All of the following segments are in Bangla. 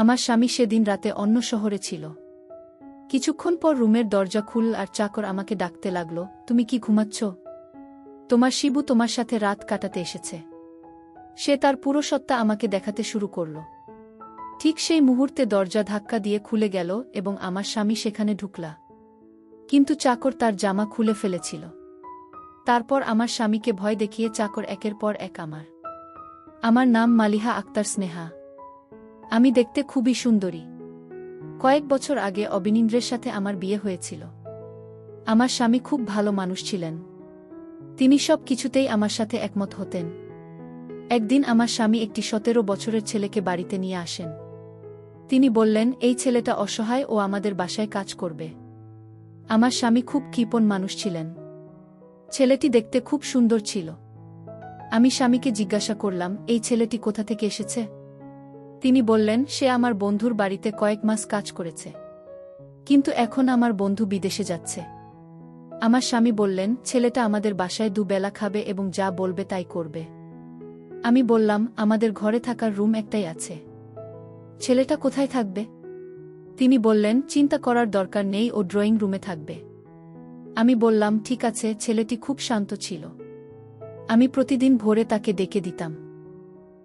আমার স্বামী সেদিন রাতে অন্য শহরে ছিল। কিছুক্ষণ পর রুমের দরজা খুল আর চাকর আমাকে ডাকতে লাগল, তুমি কি ঘুমাচ্ছ? তোমার শিবু তোমার সাথে রাত কাটাতে এসেছে। সে তার পুরো সত্তা আমাকে দেখাতে শুরু করল। ঠিক সেই মুহূর্তে দরজা ধাক্কা দিয়ে খুলে গেল এবং আমার স্বামী সেখানে ঢুকলা। কিন্তু চাকর তার জামা খুলে ফেলেছিল। তারপর আমার স্বামীকে ভয় দেখিয়ে চাকর একের পর এক আমার। আমার নাম মালিহা আক্তার স্নেহা। আমি দেখতে খুবই সুন্দরী। কয়েক বছর আগে অবিনীন্দ্রের সাথে আমার বিয়ে হয়েছিল। আমার স্বামী খুব ভালো মানুষ ছিলেন। তিনি সব কিছুতেই আমার সাথে একমত হতেন। একদিন আমার স্বামী একটি সতেরো বছরের ছেলেকে বাড়িতে নিয়ে আসেন। তিনি বললেন, এই ছেলেটা অসহায় ও আমাদের বাসায় কাজ করবে। আমার স্বামী খুব কৃপণ মানুষ ছিলেন। ছেলেটি দেখতে খুব সুন্দর ছিল। আমি স্বামীকে জিজ্ঞাসা করলাম, এই ছেলেটি কোথা থেকে এসেছে? তিনি বললেন, সে আমার বন্ধুর বাড়িতে কয়েক মাস কাজ করেছে। কিন্তু এখন আমার বন্ধু বিদেশে যাচ্ছে। আমার স্বামী বললেন, ছেলেটা আমাদের বাসায় দুবেলা খাবে এবং যা বলবে তাই করবে। আমি বললাম, আমাদের ঘরে থাকার রুম একটাই আছে। ছেলেটা কোথায় থাকবে? তিনি বললেন, চিন্তা করার দরকার নেই, ও ড্রয়িং রুমে থাকবে। আমি বললাম, ঠিক আছে, ছেলেটি খুব শান্ত ছিল। আমি প্রতিদিন ভোরে তাকে ডেকে দিতাম।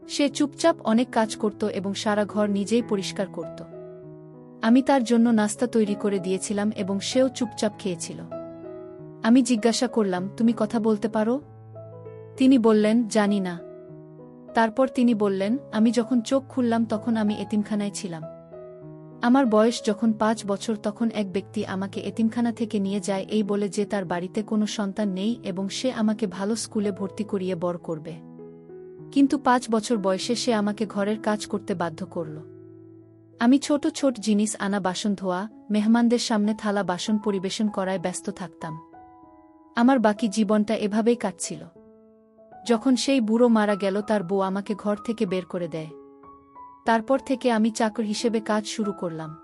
সে চুপচাপ অনেক কাজ করত এবং সারা ঘর নিজেই পরিষ্কার করত। আমি তার জন্য নাস্তা তৈরি করে দিয়েছিলাম এবং সেও চুপচাপ খেয়েছিল। আমি জিজ্ঞাসা করলাম, তুমি কথা বলতে পারো? তিনি বললেন, জানি না। তারপর তিনি বললেন, আমি যখন চোখ খুললাম তখন আমি এতিমখানায় ছিলাম। আমার বয়স যখন পাঁচ বছর তখন এক ব্যক্তি আমাকে এতিমখানা থেকে নিয়ে যায় এই বলে যে তার বাড়িতে কোনো সন্তান নেই এবং সে আমাকে ভালো স্কুলে ভর্তি করিয়ে বড় করবে। কিন্তু পাঁচ বছর বয়সে সে আমাকে ঘরের কাজ করতে বাধ্য করল। আমি ছোট ছোট জিনিস আনা বাসন ধোয়া, মেহমানদের সামনে থালা বাসন পরিবেশন করায় ব্যস্ত থাকতাম। আমার বাকি জীবনটা এভাবেই কাটছিল। যখন সেই বুড়ো মারা গেল, তার বউ আমাকে ঘর থেকে বের করে দেয়। তারপর থেকে আমি চাকর হিসেবে কাজ শুরু করলাম।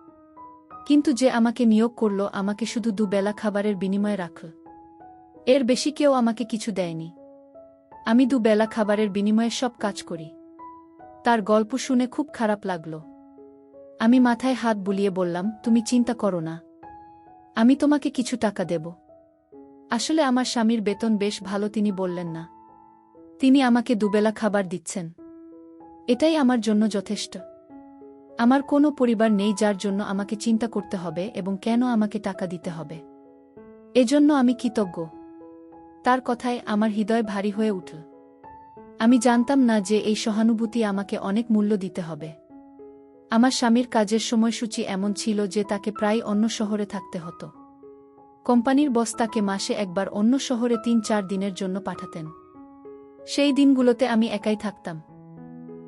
কিন্তু যে আমাকে নিয়োগ করল, আমাকে শুধু দুবেলা খাবারের বিনিময়ে রাখল। এর বেশি কেউ আমাকে কিছু দেয়নি। আমি দুবেলা খাবারের বিনিময়ে সব কাজ করি। তার গল্প শুনে খুব খারাপ লাগল। আমি মাথায় হাত বুলিয়ে বললাম, তুমি চিন্তা করো না। আমি তোমাকে কিছু টাকা দেব। আসলে আমার স্বামীর বেতন বেশ ভালো তিনি বললেন না। তিনি আমাকে দুবেলা খাবার দিচ্ছেন। এটাই আমার জন্য যথেষ্ট। আমার কোনো পরিবার নেই যার জন্য আমাকে চিন্তা করতে হবে এবং কেন আমাকে টাকা দিতে হবে। এজন্য আমি কৃতজ্ঞ। তার কথায় আমার হৃদয় ভারী হয়ে উঠল। আমি জানতাম না যে এই সহানুভূতি আমাকে অনেক মূল্য দিতে হবে। আমার স্বামীর কাজের সময়সূচি এমন ছিল যে তাকে প্রায় অন্য শহরে থাকতে হতো। কোম্পানির বস তাকে মাসে একবার অন্য শহরে তিন চার দিনের জন্য পাঠাতেন। সেই দিনগুলোতে আমি একাই থাকতাম।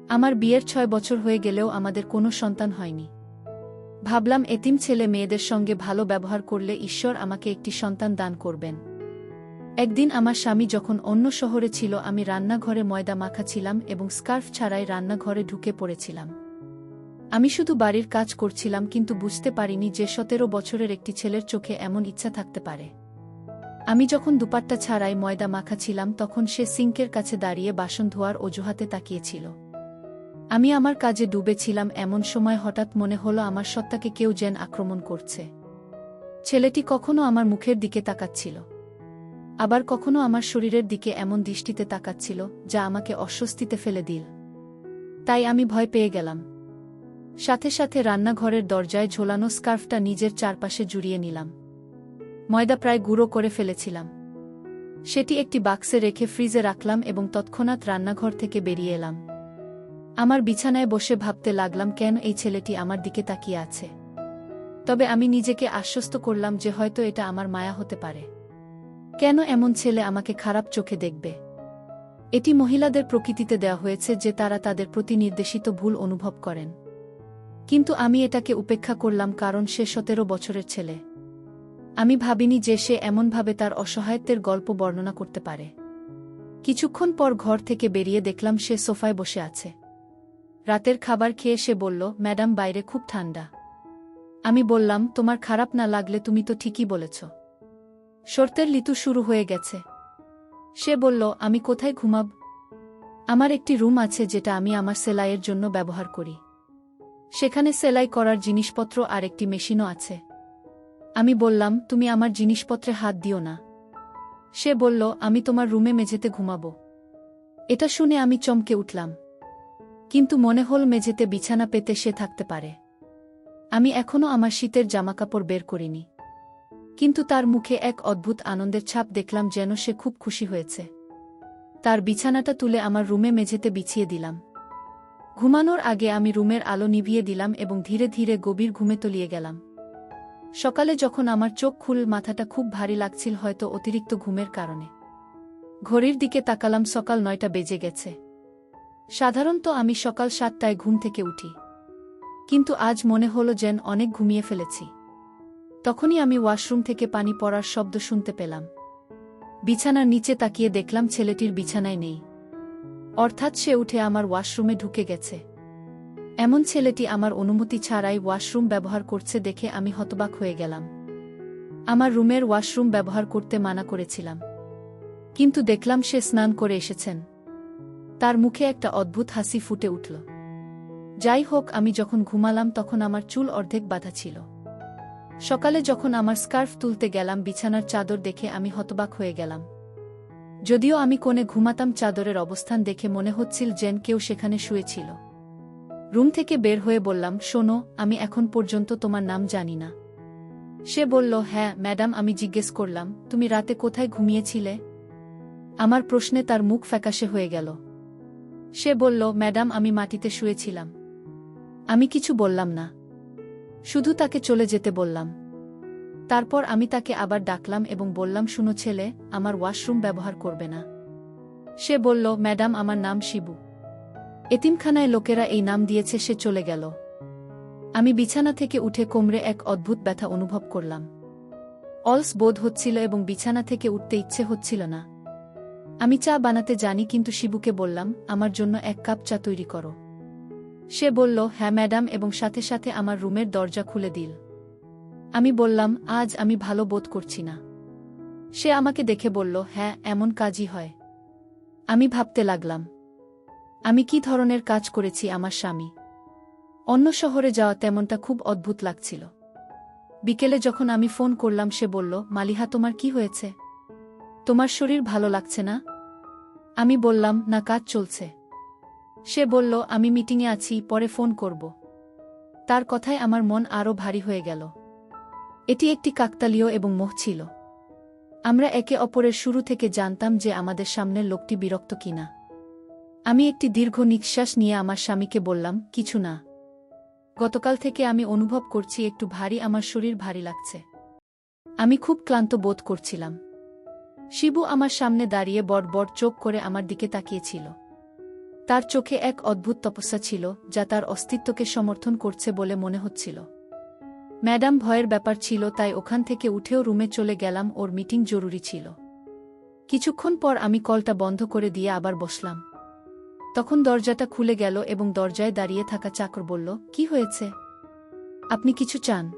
আমার বিয়ের ছয় বছর হয়ে গেলেও আমাদের কোনো সন্তান হয়নি। ভাবলাম এতিম ছেলে মেয়েদের সঙ্গে ভালো ব্যবহার করলে ঈশ্বর আমাকে একটি সন্তান দান করবেন। একদিন আমার স্বামী যখন অন্য শহরে ছিল, আমি রান্নাঘরে ময়দা মাখা ছিলাম এবং স্কার্ফ ছাড়াই রান্নাঘরে ঢুকে পড়েছিলাম। আমি শুধু বাড়ির কাজ করছিলাম, কিন্তু বুঝতে পারিনি যে সতেরো বছরের একটি ছেলের চোখে এমন ইচ্ছা থাকতে পারে। আমি যখন দুপাট্টা ছাড়াই ময়দা মাখা ছিলাম তখন সে সিঙ্কের কাছে দাঁড়িয়ে বাসন ধোয়ার অজুহাতে তাকিয়েছিল। আমি আমার কাজে ডুবেছিলাম, এমন সময় হঠাৎ মনে হলো আমার সত্তাকে কেউ যেন আক্রমণ করছে। ছেলেটি কখনো আমার মুখের দিকে তাকাচ্ছিল। আবার কখনো আমার শরীরের দিকে এমন দৃষ্টিতে তাকাচ্ছিল, যা আমাকে অস্বস্তিতে ফেলে দিল। তাই আমি ভয় পেয়ে গেলাম। সাথে সাথে রান্নাঘরের দরজায় ঝোলানো স্কার্ফটা নিজের চারপাশে জুড়িয়ে নিলাম। ময়দা প্রায় গুঁড়ো করে ফেলেছিলাম। সেটি একটি বাক্সে রেখে ফ্রিজে রাখলাম এবং তৎক্ষণাৎ রান্নাঘর থেকে বেরিয়ে এলাম। আমার বিছানায় বসে ভাবতে লাগলাম, কেন এই ছেলেটি আমার দিকে তাকিয়ে আছে? তবে আমি নিজেকে আশ্বস্ত করলাম যে হয়তো এটা আমার মায়া হতে পারে। কেন এমন ছেলে আমাকে খারাপ চোখে দেখবে? এটি মহিলাদের প্রকৃতিতে দেওয়া হয়েছে যে তারা তাদের প্রতি নির্দেশিত ভুল অনুভব করেন। কিন্তু আমি এটাকে উপেক্ষা করলাম কারণ সে সতেরো বছরের ছেলে। আমি ভাবিনি যে সে এমনভাবে তার অসহায়ত্বের গল্প বর্ণনা করতে পারে। কিছুক্ষণ পর ঘর থেকে বেরিয়ে দেখলাম সে সোফায় বসে আছে। রাতের খাবার খেয়ে সে বলল, ম্যাডাম, বাইরে খুব ঠান্ডা। আমি বললাম, তোমার খারাপ না লাগলে তুমি তো ঠিকই বলেছ। শর্তের লিতু শুরু হয়ে গেছে। সে বলল, আমি কোথায় ঘুমাব? আমার একটি রুম আছে যেটা আমি আমার সেলাইয়ের জন্য ব্যবহার করি। সেখানে সেলাই করার জিনিসপত্র আর একটি মেশিনও আছে। আমি বললাম, তুমি আমার জিনিসপত্রে হাত দিও না। সে বলল, আমি তোমার রুমে মেঝেতে ঘুমাবো। এটা শুনে আমি চমকে উঠলাম। কিন্তু মনে হল মেঝেতে বিছানা পেতে সে থাকতে পারে। আমি এখনও আমার শীতের জামাকাপড় বের করিনি। কিন্তু তার মুখে এক অদ্ভুত আনন্দের ছাপ দেখলাম যেন সে খুব খুশি হয়েছে। তার বিছানাটা তুলে আমার রুমে মেঝেতে বিছিয়ে দিলাম। ঘুমানোর আগে আমি রুমের আলো নিভিয়ে দিলাম এবং ধীরে ধীরে গভীর ঘুমে তলিয়ে গেলাম। সকালে যখন আমার চোখ খুল, মাথাটা খুব ভারী লাগছিল হয়তো অতিরিক্ত ঘুমের কারণে। ঘড়ির দিকে তাকালাম, সকাল নয়টা বেজে গেছে। সাধারণত আমি সকাল সাতটায় ঘুম থেকে উঠি। কিন্তু আজ মনে হলো যেন অনেক ঘুমিয়ে ফেলেছি। তখনই আমি ওয়াশরুম থেকে পানি পড়ার শব্দ শুনতে পেলাম। বিছানার নিচে তাকিয়ে দেখলাম ছেলেটির বিছানায় নেই। অর্থাৎ সে উঠে আমার ওয়াশরুমে ঢুকে গেছে। এমন ছেলেটি আমার অনুমতি ছাড়াই ওয়াশরুম ব্যবহার করছে দেখে আমি হতবাক হয়ে গেলাম। আমার রুমের ওয়াশরুম ব্যবহার করতে মানা করেছিলাম। কিন্তু দেখলাম সে স্নান করে এসেছেন। তার মুখে একটা অদ্ভুত হাসি ফুটে উঠল। যাই হোক, আমি যখন ঘুমালাম তখন আমার চুল অর্ধেক বাঁধা ছিল। সকালে যখন আমার স্কার্ফ তুলতে গেলাম বিছানার চাদর দেখে আমি হতবাক হয়ে গেলাম। যদিও আমি কোণে ঘুমাতাম চাদরের অবস্থান দেখে মনে হচ্ছিল যেন কেউ সেখানে শুয়েছিল। রুম থেকে বের হয়ে বললাম, শোনো, আমি এখন পর্যন্ত তোমার নাম জানি না। সে বলল হ্যাঁ ম্যাডাম, আমি জিজ্ঞেস করলাম, তুমি রাতে কোথায় ঘুমিয়েছিলে? আমার প্রশ্নে তার মুখ ফ্যাকাশে হয়ে গেল। সে বলল, ম্যাডাম, আমি মাটিতে শুয়েছিলাম। আমি কিছু বললাম না। শুধু তাকে চলে যেতে বললাম। তারপর আমি তাকে আবার ডাকলাম এবং বললাম, শুনো ছেলে, আমার ওয়াশরুম ব্যবহার করবে না। সে বলল, ম্যাডাম, আমার নাম শিবু। এতিমখানায় লোকেরা এই নাম দিয়েছে, সে চলে গেল। আমি বিছানা থেকে উঠে কোমরে এক অদ্ভুত ব্যথা অনুভব করলাম। অলস বোধ হচ্ছিল এবং বিছানা থেকে উঠতে ইচ্ছে হচ্ছিল না। আমি চা বানাতে জানি, কিন্তু শিবুকে বললাম, আমার জন্য এক কাপ চা তৈরি করো। সে বলল হ্যাঁ ম্যাডাম, এবং সাথে সাথে আমার রুমের দরজা খুলে দিল। আমি বললাম, আজ আমি ভালো বোধ করছি না। সে আমাকে দেখে বলল হ্যাঁ এমন কাজই হয়। আমি ভাবতে লাগলাম, আমি কি ধরনের কাজ করেছি আমার স্বামী? অন্য শহরে যাওয়া তেমনটা খুব অদ্ভুত লাগছিল। বিকেলে যখন আমি ফোন করলাম, সে বলল, মালিহা, তোমার কি হয়েছে? তোমার শরীর ভালো লাগছে না? আমি বললাম, না, কাজ চলছে। সে বলল, আমি মিটিংয়ে আছি, পরে ফোন করব। তার কথায় আমার মন আরও ভারী হয়ে গেল। এটি একটি কাকতালীয় এবং মোহ ছিল। আমরা একে অপরের শুরু থেকে জানতাম যে আমাদের সামনের লোকটি বিরক্ত কিনা। আমি একটি দীর্ঘ নিঃশ্বাস নিয়ে আমার স্বামীকে বললাম, কিছু না। গতকাল থেকে আমি অনুভব করছি একটু ভারী, আমার শরীর ভারী লাগছে। আমি খুব ক্লান্ত বোধ করছিলাম। শিবু আমার সামনে দাঁড়িয়ে বড় বড় চোখ করে আমার দিকে তাকিয়েছিল। তার চোখে এক অদ্ভুত তপস্যা ছিল, যা তার অস্তিত্বকে সমর্থন করছে বলে মনে হচ্ছিল। ম্যাডাম, ভয়ের ব্যাপার ছিল, তাই ওখান থেকে উঠেও রুমে চলে গেলাম, ওর মিটিং জরুরি ছিল। কিছুক্ষণ পর আমি কলটা বন্ধ করে দিয়ে আবার বসলাম। তখন দরজাটা খুলে গেল এবং দরজায় দাঁড়িয়ে থাকা চাকর বলল, কি হয়েছে? আপনি কিছু চান?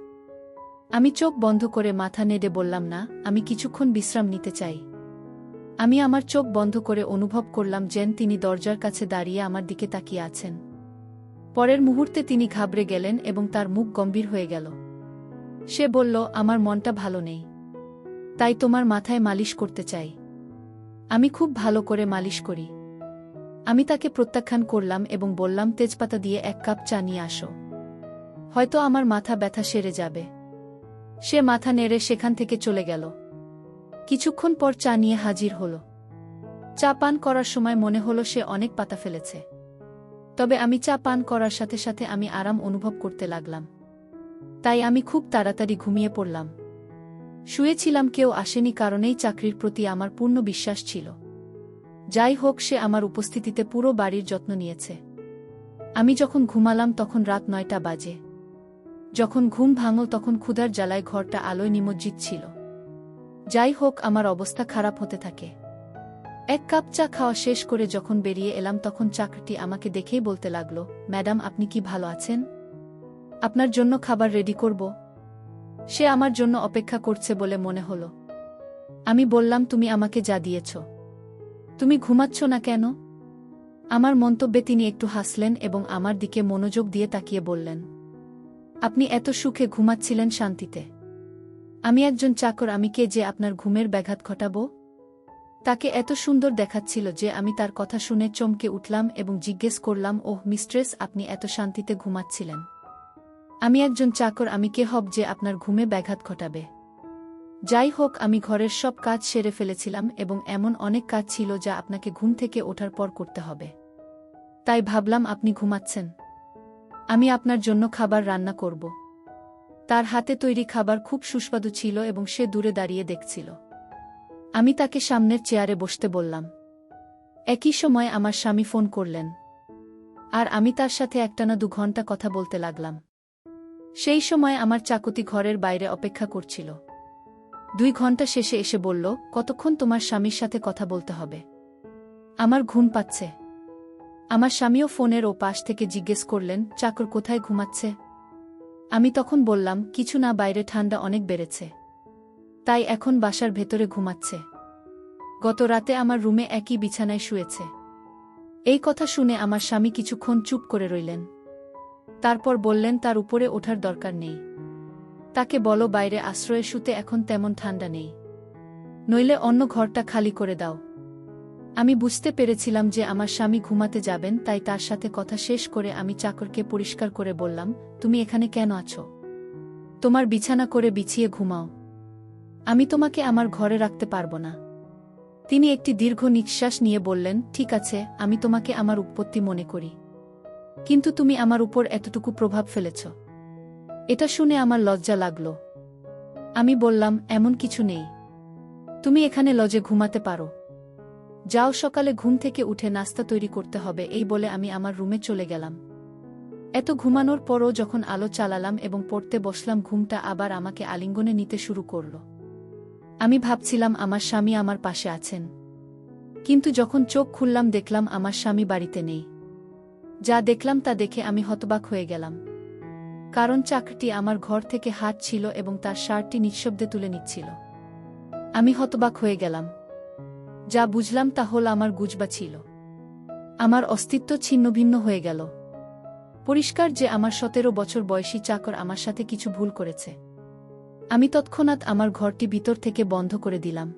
আমি চোখ বন্ধ করে মাথা নেড়ে বললাম, না, আমি কিছুক্ষণ বিশ্রাম নিতে চাই। আমি আমার চোখ বন্ধ করে অনুভব করলাম যেন তিনি দরজার কাছে দাঁড়িয়ে আমার দিকে তাকিয়ে আছেন। পরের মুহূর্তে তিনি ঘাবড়ে গেলেন এবং তার মুখ গম্ভীর হয়ে গেল। সে বলল, আমার মনটা ভালো নেই। তাই তোমার মাথায় মালিশ করতে চাই। আমি খুব ভালো করে মালিশ করি। আমি তাকে প্রত্যাখ্যান করলাম এবং বললাম, তেজপাতা দিয়ে এক কাপ চা নিয়ে আসো। হয়তো আমার মাথা ব্যথা সেরে যাবে। সে মাথা নেড়ে সেখান থেকে চলে গেল। কিছুক্ষণ পর চা নিয়ে হাজির হল। চা পান করার সময় মনে হলো সে অনেক পাতা ফেলেছে। তবে আমি চা পান করার সাথে সাথে আমি আরাম অনুভব করতে লাগলাম। তাই আমি খুব তাড়াতাড়ি ঘুমিয়ে পড়লাম। শুয়েছিলাম কেউ আসেনি কারণেই চাকরির প্রতি আমার পূর্ণ বিশ্বাস ছিল। যাই হোক, সে আমার উপস্থিতিতে পুরো বাড়ির যত্ন নিয়েছে। আমি যখন ঘুমালাম তখন রাত নয়টা বাজে। যখন ঘুম ভাঙল তখন ক্ষুধার জ্বালায় ঘরটা আলোয় নিমজ্জিত ছিল। যাই হোক, আমার অবস্থা খারাপ হতে থাকে। এক কাপ চা খাওয়া শেষ করে যখন বেরিয়ে এলাম, তখন চাকরিটি আমাকে দেখেই বলতে লাগল, ম্যাডাম, আপনি কি ভালো আছেন? আপনার জন্য খাবার রেডি করব। সে আমার জন্য অপেক্ষা করছে বলে মনে হল। আমি বললাম, তুমি আমাকে যা দিয়েছ। তুমি ঘুমাচ্ছ না কেন? আমার মন্তব্যে তিনি একটু হাসলেন এবং আমার দিকে মনোযোগ দিয়ে তাকিয়ে বললেন, আপনি এত সুখে ঘুমাচ্ছিলেন শান্তিতে। আমি একজন চাকর, আমি কে যে আপনার ঘুমের ব্যাঘাত ঘটাব? তাকে এত সুন্দর দেখাচ্ছিল যে আমি তার কথা শুনে চমকে উঠলাম এবং জিজ্ঞেস করলাম, ওহ, মিস্ট্রেস, আপনি এত শান্তিতে ঘুমাচ্ছিলেন। আমি একজন চাকর, আমি কে হব যে আপনার ঘুমে ব্যাঘাত ঘটাবে? যাই হোক, আমি ঘরের সব কাজ সেরে ফেলেছিলাম এবং এমন অনেক কাজ ছিল যা আপনাকে ঘুম থেকে ওঠার পর করতে হবে। তাই ভাবলাম, আপনি ঘুমাচ্ছেন। আমি আপনার জন্য খাবার রান্না করব। তার হাতে তৈরি খাবার খুব সুস্বাদু ছিল এবং সে দূরে দাঁড়িয়ে দেখছিল। আমি তাকে সামনের চেয়ারে বসতে বললাম। একই সময় আমার স্বামী ফোন করলেন। আর আমি তার সাথে একটানা দু ঘণ্টা কথা বলতে লাগলাম। সেই সময় আমার চাকতি ঘরের বাইরে অপেক্ষা করছিল। দুই ঘণ্টা শেষে এসে বলল, কতক্ষণ তোমার স্বামীর সাথে কথা বলতে হবে? আমার ঘুম পাচ্ছে। আমার স্বামীও ফোনের ও পাশ থেকে জিজ্ঞেস করলেন, চাকর কোথায় ঘুমাচ্ছে? আমি তখন বললাম, কিছু না, বাইরে ঠান্ডা অনেক বেড়েছে। তাই এখন বাসার ভেতরে ঘুমাচ্ছে। গত রাতে আমার রুমে একই বিছানায় শুয়েছে। এই কথা শুনে আমার স্বামী কিছুক্ষণ চুপ করে রইলেন। তারপর বললেন, তার উপরে ওঠার দরকার নেই। তাকে বলো, বাইরে আশ্রয়ে শুতে এখন তেমন ঠান্ডা নেই। নইলে অন্য ঘরটা খালি করে দাও। আমি বুঝতে পেরেছিলাম যে আমার স্বামী ঘুমাতে যাবেন, তাই তার সাথে কথা শেষ করে আমি চাকরকে পরিষ্কার করে বললাম, তুমি এখানে কেন আছো? তোমার বিছানা করে বিছিয়ে ঘুমাও। আমি তোমাকে আমার ঘরে রাখতে পারব না। তিনি একটি দীর্ঘ নিঃশ্বাস নিয়ে বললেন, ঠিক আছে, আমি তোমাকে আমার উৎপত্তি মনে করি। কিন্তু তুমি আমার উপর এতটুকু প্রভাব ফেলেছ। এটা শুনে আমার লজ্জা লাগল। আমি বললাম, এমন কিছু নেই। তুমি এখানে লজে ঘুমাতে পারো। যাও সকালে ঘুম থেকে উঠে নাস্তা তৈরি করতে হবে, এই বলে আমি আমার রুমে চলে গেলাম। এত ঘুমানোর পরও যখন আলো চালালাম এবং পড়তে বসলাম, ঘুমটা আবার আমাকে আলিঙ্গনে নিতে শুরু করল। আমি ভাবছিলাম, আমার স্বামী আমার পাশে আছেন। কিন্তু যখন চোখ খুললাম, দেখলাম আমার স্বামী বাড়িতে নেই। যা দেখলাম তা দেখে আমি হতবাক হয়ে গেলাম। কারণ চাকরিটি আমার ঘর থেকে হাত ছিল এবং তার শার্টটি নিঃশব্দে তুলে নিচ্ছিল। আমি হতবাক হয়ে গেলাম। যা বুঝলাম তা হল আমার গুজবা ছিল। আমার অস্তিত্ব ছিন্নভিন্ন হয়ে গেল। পরিষ্কার যে আমার সতেরো বছর বয়সী চাকর আমার সাথে কিছু ভুল করেছে। আমি তৎক্ষণাৎ আমার ঘরটি ভিতর থেকে বন্ধ করে দিলাম।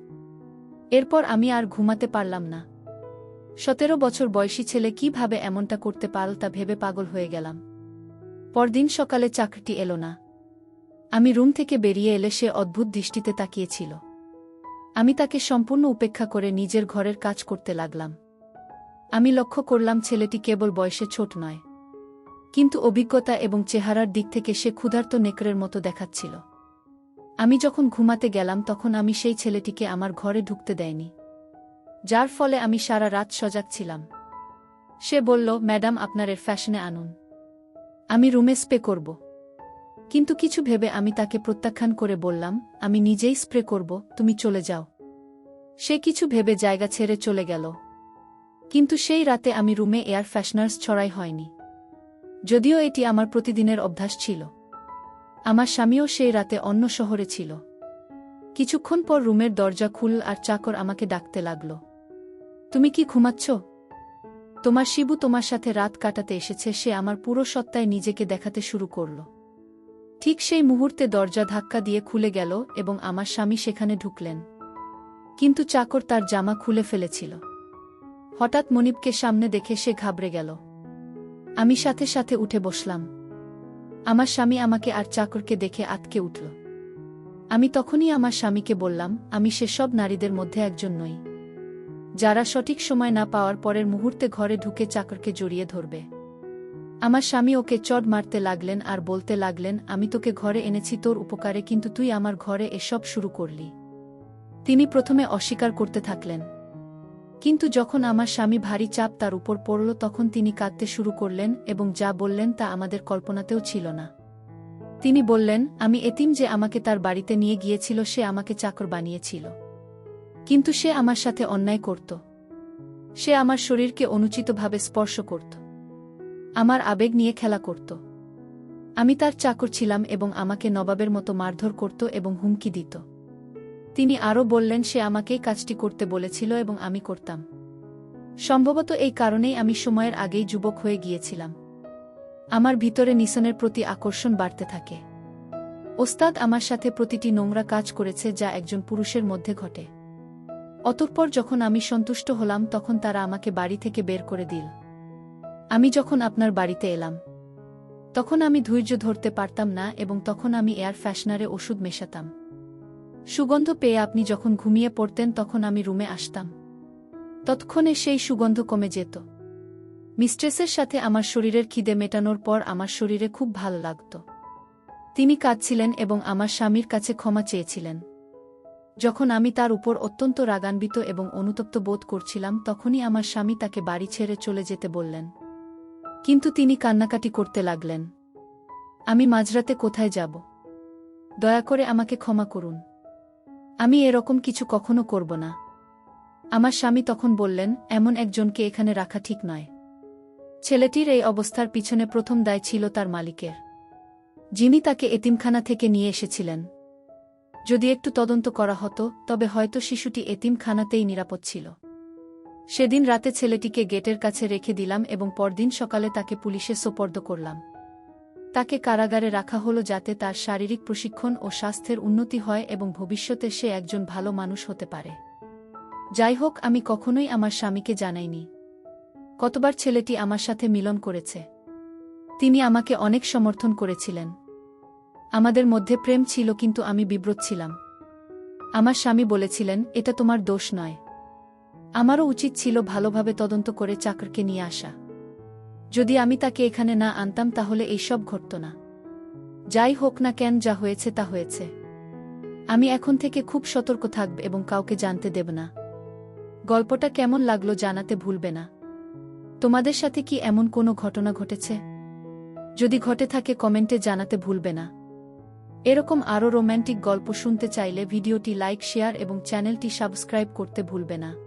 এরপর আমি আর ঘুমাতে পারলাম না। সতেরো বছর বয়সী ছেলে কীভাবে এমনটা করতে পারল তা ভেবে পাগল হয়ে গেলাম। পরদিন সকালে চাকরিটি এলো না। আমি রুম থেকে বেরিয়ে এলে সে অদ্ভুত দৃষ্টিতে তাকিয়েছিল। আমি তাকে সম্পূর্ণ উপেক্ষা করে নিজের ঘরের কাজ করতে লাগলাম। আমি লক্ষ্য করলাম ছেলেটি কেবল বয়সে ছোট নয়। কিন্তু অভিজ্ঞতা এবং চেহারার দিক থেকে সে ক্ষুধার্ত নেকড়ের মতো দেখাচ্ছিল। আমি যখন ঘুমাতে গেলাম তখন আমি সেই ছেলেটিকে আমার ঘরে ঢুকতে দেয়নি। যার ফলে আমি সারা রাত সজাগ ছিলাম। সে বলল, ম্যাডাম, আপনার এর ফ্যাশনে আনুন। আমি রুমে স্পে করব। কিন্তু কিছু ভেবে আমি তাকে প্রত্যাখ্যান করে বললাম, আমি নিজেই স্প্রে করব, তুমি চলে যাও। সে কিছু ভেবে জায়গা ছেড়ে চলে গেল। কিন্তু সেই রাতে আমি রুমে এয়ার ফ্যাশনার্স ছড়াই হয়নি। যদিও এটি আমার প্রতিদিনের অভ্যাস ছিল। আমার স্বামীও সেই রাতে অন্য শহরে ছিল। কিছুক্ষণ পর রুমের দরজা খুল আর চাকর আমাকে ডাকতে লাগল, তুমি কি ঘুমাচ্ছ? তোমার শিবু তোমার সাথে রাত কাটাতে এসেছে, সে আমার পুরো সত্তায় নিজেকে দেখাতে শুরু করল। ঠিক সেই মুহূর্তে দরজা ধাক্কা দিয়ে খুলে গেল এবং আমার স্বামী সেখানে ঢুকলেন। কিন্তু চাকর তার জামা খুলে ফেলেছিল। হঠাৎ মনিবকে সামনে দেখে সে ঘাবড়ে গেল। আমি সাথে সাথে উঠে বসলাম। আমার স্বামী আমাকে আর চাকরকে দেখে আটকে উঠল। আমি তখনই আমার স্বামীকে বললাম, আমি সেসব নারীদের মধ্যে একজন নই। যারা সঠিক সময় না পাওয়ার পরের মুহূর্তে ঘরে ঢুকে চাকরকে জড়িয়ে ধরবে। আমার স্বামী ওকে চড মারতে লাগলেন আর বলতে লাগলেন, আমি তোকে ঘরে এনেছি তোর উপকারে, কিন্তু তুই আমার ঘরে এসব শুরু করলি। তিনি প্রথমে অস্বীকার করতে থাকলেন। কিন্তু যখন আমার স্বামী ভারী চাপ তার উপর পড়ল, তখন তিনি কাঁদতে শুরু করলেন এবং যা বললেন তা আমাদের কল্পনাতেও ছিল না। তিনি বললেন, আমি এতিম যে আমাকে তার বাড়িতে নিয়ে গিয়েছিল, সে আমাকে চাকর বানিয়েছিল। কিন্তু সে আমার সাথে অন্যায় করত। সে আমার শরীরকে অনুচিতভাবে স্পর্শ করত। আমার আবেগ নিয়ে খেলা করত। আমি তার চাকর ছিলাম এবং আমাকে নবাবের মতো মারধর করত এবং হুমকি দিত। তিনি আরও বললেন, সে আমাকেই কাজটি করতে বলেছিল এবং আমি করতাম। সম্ভবত এই কারণেই আমি সময়ের আগেই যুবক হয়ে গিয়েছিলাম। আমার ভিতরে নিসনের প্রতি আকর্ষণ বাড়তে থাকে। ওস্তাদ আমার সাথে প্রতিটি নোংরা কাজ করেছে যা একজন পুরুষের মধ্যে ঘটে। অতঃপর যখন আমি সন্তুষ্ট হলাম, তখন তারা আমাকে বাড়ি থেকে বের করে দিল। আমি যখন আপনার বাড়িতে এলাম, তখন আমি ধৈর্য ধরতে পারতাম না এবং তখন আমি এয়ার ফ্যাশনারে ওষুধ মেশাতাম। সুগন্ধ পেয়ে আপনি যখন ঘুমিয়ে পড়তেন, তখন আমি রুমে আসতাম। তৎক্ষণে সেই সুগন্ধ কমে যেত। মিস্ট্রেসের সাথে আমার শরীরের খিদে মেটানোর পর আমার শরীরে খুব ভালো লাগত। তিনি কাঁদছিলেন এবং আমার স্বামীর কাছে ক্ষমা চেয়েছিলেন। যখন আমি তার উপর অত্যন্ত রাগান্বিত এবং অনুতপ্ত বোধ করছিলাম, তখনই আমার স্বামী তাকে বাড়ি ছেড়ে চলে যেতে বললেন। কিন্তু তিনি কান্নাকাটি করতে লাগলেন। আমি মাঝরাতে কোথায় যাব? দয়া করে আমাকে ক্ষমা করুন। আমি এরকম কিছু কখনো করব না। আমার স্বামী তখন বললেন, এমন একজনকে এখানে রাখা ঠিক নয়। ছেলেটির এই অবস্থার পিছনে প্রথম দায় ছিল তার মালিকের। যিনি তাকে এতিমখানা থেকে নিয়ে এসেছিলেন। যদি একটু তদন্ত করা হতো, তবে হয়তো শিশুটি এতিমখানাতেই নিরাপদ ছিল। সেদিন রাতে ছেলেটিকে গেটের কাছে রেখে দিলাম এবং পরদিন সকালে তাকে পুলিশে সোপর্দ করলাম। তাকে কারাগারে রাখা হলো যাতে তার শারীরিক প্রশিক্ষণ ও স্বাস্থ্যের উন্নতি হয় এবং ভবিষ্যতে সে একজন ভালো মানুষ হতে পারে। যাই হোক, আমি কখনোই আমার স্বামীকে জানাইনি। কতবার ছেলেটি আমার সাথে মিলন করেছে। তিনি আমাকে অনেক সমর্থন করেছিলেন। আমাদের মধ্যে প্রেম ছিল কিন্তু আমি বিব্রত ছিলাম। আমার স্বামী বলেছিলেন, এটা তোমার দোষ নয়। আমারও উচিত ছিল ভালোভাবে তদন্ত করে চাকরকে নিয়ে আসা। যদি আমি তাকে এখানে না আনতাম তাহলে এইসব ঘটত না। যাই হোক না কেন, যা হয়েছে তা হয়েছে। আমি এখন থেকে খুব সতর্ক থাকব এবং কাউকে জানতে দেব না। গল্পটা কেমন লাগল জানাতে ভুলবে না। তোমাদের সাথে কি এমন কোনো ঘটনা ঘটেছে? যদি ঘটে থাকে কমেন্টে জানাতে ভুলবে না। এরকম আরও রোম্যান্টিক গল্প শুনতে চাইলে ভিডিওটি লাইক, শেয়ার এবং চ্যানেলটি সাবস্ক্রাইব করতে ভুলবে না।